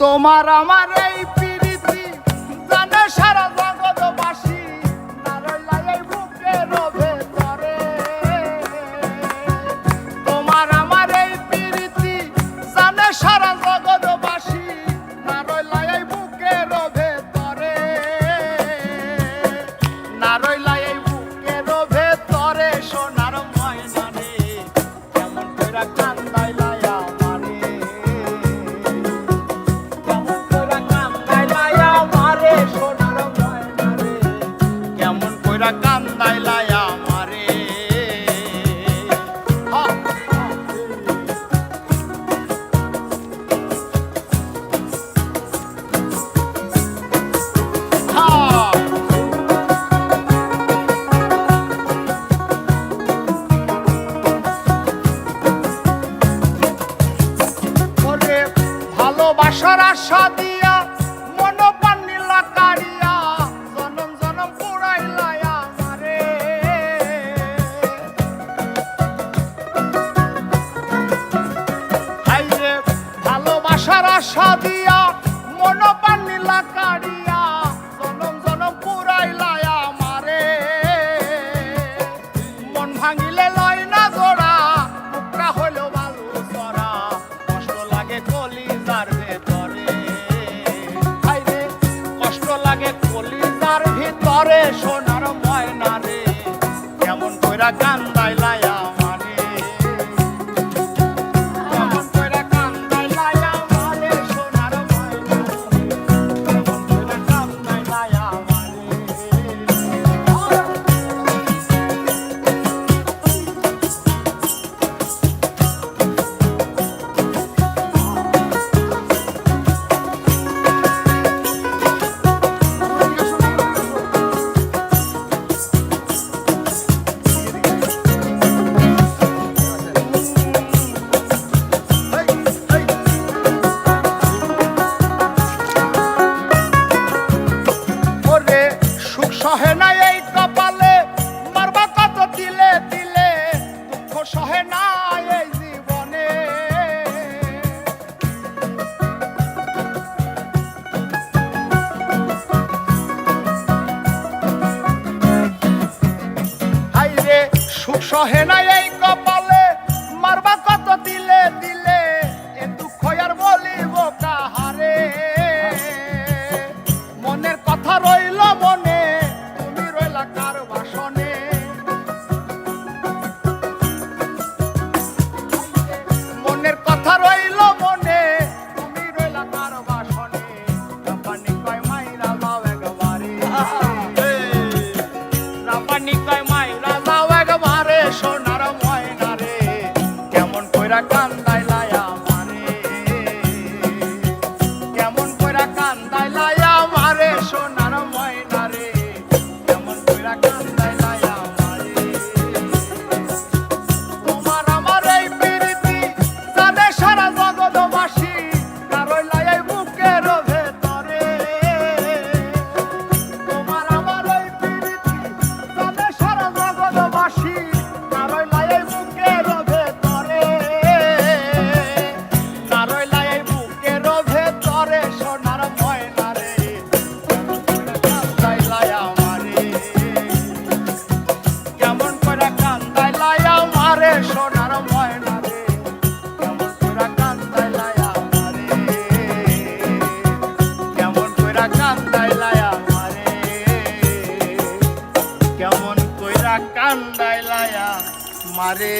তোমার আমার এই পিড়িতি জানে সারা বাসর আশা দিয়া মন পানিলা কারিয়া জনম জনম পুরাইলাই আমারে হাইরে ভালোবাসার আশা দিয়া ভিতরে সোনার ময়না রে কেমন কইরা কান্দাইলায়া সুখ সহে নাই এই কপাল। i got one. কান্দায় লায়া মারে।